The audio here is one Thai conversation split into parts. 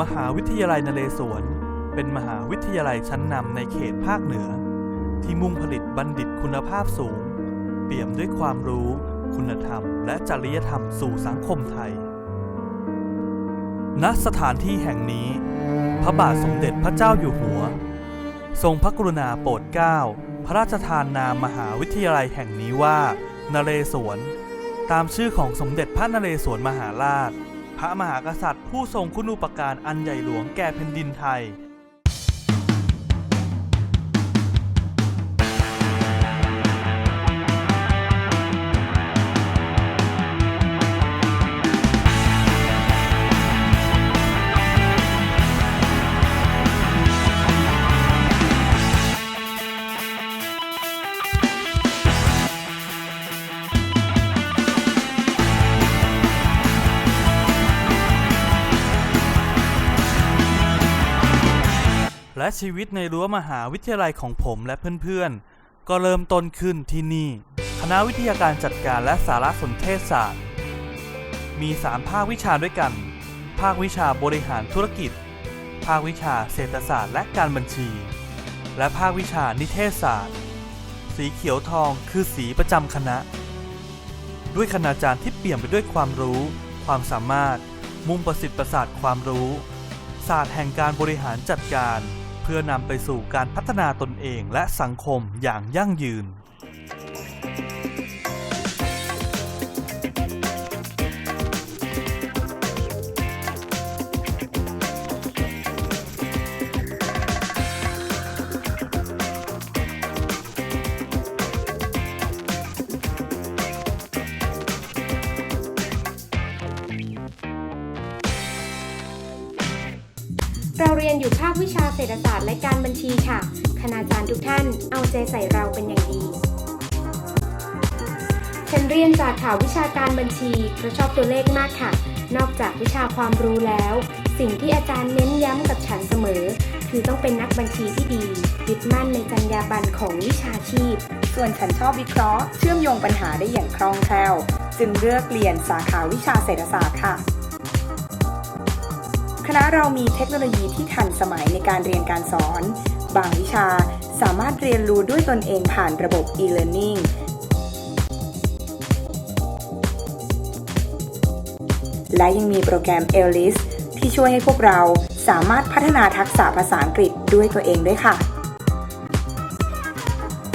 มหาวิทยาลัยนเรศวร เป็นมหาวิทยาลัยชั้นนำในเขตภาคเหนือ ที่มุ่งผลิตบัณฑิตคุณภาพสูง เปี่ยมด้วยความรู้ คุณธรรม และจริยธรรมสู่สังคมไทย ณ สถานที่แห่งนี้ พระบาทสมเด็จพระเจ้าอยู่หัว ทรงพระกรุณาโปรดเกล้า พระราชทานนามมหาวิทยาลัยแห่งนี้ว่า นเรศวร ตามชื่อของสมเด็จพระนเรศวรมหาราช พระมหากษัตริย์ผู้ทรงคุณูปการอันใหญ่หลวงแก่แผ่นดินไทย และชีวิตในรั้วมหาวิทยาลัยของผมและเพื่อนๆ ก็เริ่มต้นขึ้นที่นี่ คณะวิทยาการจัดการและสารสนเทศศาสตร์ มี 3 ภาควิชาด้วยกัน ภาควิชาบริหารธุรกิจ ภาควิชาเศรษฐศาสตร์และการบัญชี และภาควิชานิเทศศาสตร์ สีเขียวทองคือสีประจำคณะ ด้วยคณาจารย์ที่เปี่ยมไปด้วยความรู้ ความสามารถ มุ่งประสิทธิ์ประสาทความรู้ศาสตร์แห่งการบริหารจัดการ พื่อนำไปสู่การพัฒนาตนเองและสังคมอย่างยั่งยืน ราเรียนอยู่ภาควิชาเศรษฐศาสตร์และการบัญชีค่ะ คณาจารย์ทุกท่านเอาใจใส่เราเป็นอย่างดี ฉันเรียนจากข่าววิชาการบัญชีเพราะชอบตัวเลขมากค่ะ นอกจากวิชาความรู้แล้ว สิ่งที่อาจารย์เน้นย้ำกับฉันเสมอ คือต้องเป็นนักบัญชีที่ดียึดมั่นในจรรยาบรรณของวิชาชีพ ส่วนฉันชอบวิเคราะห์ เชื่อมโยงปัญหาได้อย่างคล่องแคล่ว จึงเลือกเรียนสาขาวิชาเศรษฐศาสตร์ค่ะ คณะเรามีเทคโนโลยีที่ทันสมัยในการเรียนการสอน บางวิชาสามารถเรียนรู้ด้วยตนเองผ่านระบบ e-learning และยังมีโปรแกรม ELIS ที่ช่วยให้พวกเราสามารถพัฒนาทักษะภาษาอังกฤษด้วยตัวเองด้วยค่ะ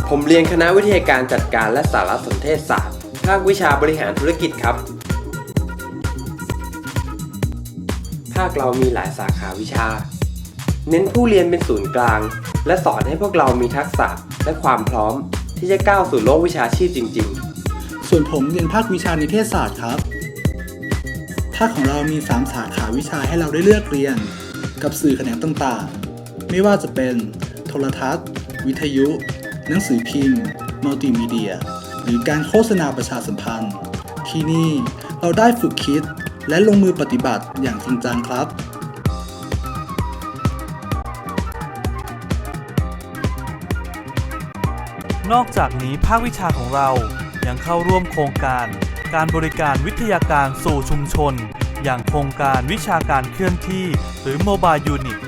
ผมเรียนคณะวิทยาการจัดการและสารสนเทศศาสตร์ ภาควิชาบริหารธุรกิจครับ ภาคเรามีหลายสาขาวิชา เน้นผู้เรียนเป็นศูนย์กลาง และสอนให้พวกเรามีทักษะและความพร้อม ที่จะก้าวสู่โลกวิชาชีพจริง ๆ ส่วนผมเรียนภาควิชานิเทศศาสตร์ครับ ภาคของเรามี 3 สาขาวิชาให้เราได้เลือกเรียน กับสื่อแขนงต่างๆ ไม่ว่าจะเป็นโทรทัศน์ วิทยุ หนังสือพิมพ์ มัลติมีเดีย หรือการโฆษณาประชาสัมพันธ์ ที่นี่เราได้ฝึกคิด และลงมือปฏิบัติอย่างจริงจังครับนอกจากนี้ภาควิชาของเรายังเข้าร่วมโครงการ การบริการวิทยาการสู่ชุมชน อย่างโครงการวิชาการเคลื่อนที่ หรือ Mobile Unit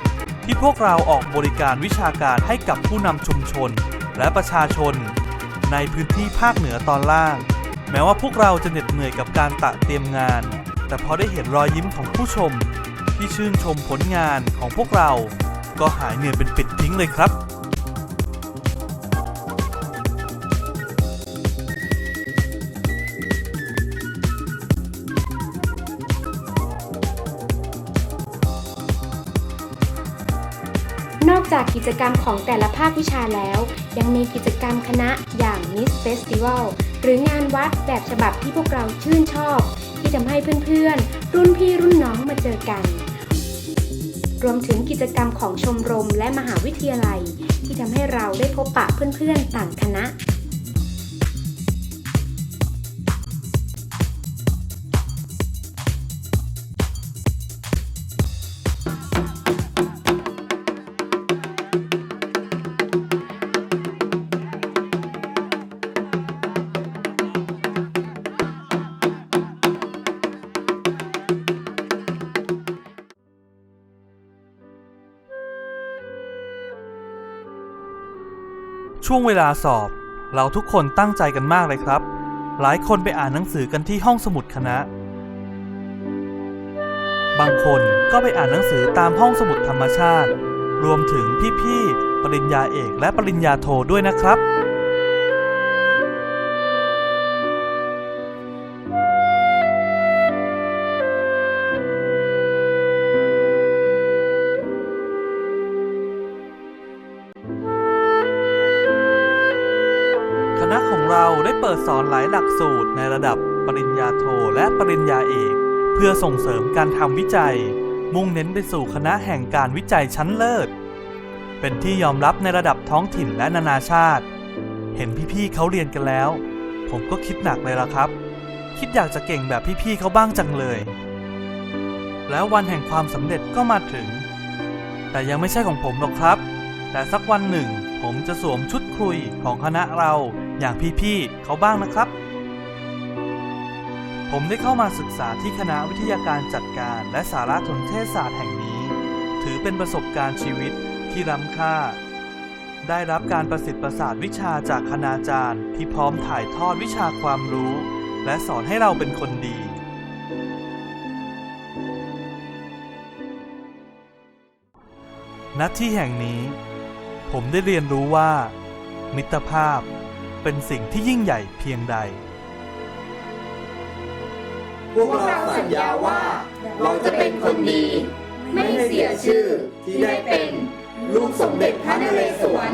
ที่พวกเราออกบริการวิชาการให้กับผู้นำชุมชน และประชาชน ในพื้นที่ภาคเหนือตอนล่าง แม้ว่าพวกเราจะเหน็ดเหนื่อยกับการตะเตรียมงาน แต่พอได้เห็นรอยยิ้มของผู้ชม ที่ชื่นชมผลงานของพวกเรา ก็หายเหนื่อยเป็นปิดทิ้งเลยครับนอกจากกิจกรรมของแต่ละภาควิชาแล้ว ยังมีกิจกรรมคณะอย่าง Miss Festival หรืองานวัดแบบฉบับที่พวกเราชื่นชอบ ที่ทำให้เพื่อนๆ รุ่นพี่รุ่นน้องมาเจอกัน รวมถึงกิจกรรมของชมรมและมหาวิทยาลัย ที่ทำให้เราได้พบปะเพื่อนๆ ต่างคณะ ช่วงเวลาสอบ เราทุกคนตั้งใจกันมากเลยครับ หลายคนไปอ่านหนังสือกันที่ห้องสมุดคณะ บางคนก็ไปอ่านหนังสือตามห้องสมุดธรรมชาติ รวมถึงพี่ๆปริญญาเอกและปริญญาโทด้วยนะครับ เปิดสอนหลายหลักสูตรในระดับปริญญาโทและปริญญาเอก เพื่อส่งเสริมการทำวิจัย มุ่งเน้นไปสู่คณะแห่งการวิจัยชั้นเลิศ เป็นที่ยอมรับในระดับท้องถิ่นและนานาชาติ เห็นพี่ๆเขาเรียนกันแล้ว ผมก็คิดหนักเลยละครับ คิดอยากจะเก่งแบบพี่ๆเขาบ้างจังเลย แล้ววันแห่งความสำเร็จก็มาถึง แต่ยังไม่ใช่ของผมหรอกครับ แต่สักวันหนึ่ง ผมจะสวมชุดครุยของคณะเรา อย่างพี่ๆเขาบ้างนะครับ ผมได้เข้ามาศึกษาที่คณะวิทยาการจัดการและสารสนเทศศาสตร์แห่งนี้ ถือเป็นประสบการณ์ชีวิตที่ล้ำค่า ได้รับการประสิทธิ์ประสาทวิชาจากคณาจารย์ที่พร้อมถ่ายทอดวิชาความรู้ และสอนให้เราเป็นคนดีณที่แห่งนี้ ผมได้เรียนรู้ว่า มิตรภาพ เป็นสิ่งที่ยิ่งใหญ่เพียงใด พวกเราสัญญาว่า เราจะเป็นคนดี ไม่เสียชื่อที่ได้เป็น ลูกสมเด็จพระนเรศวร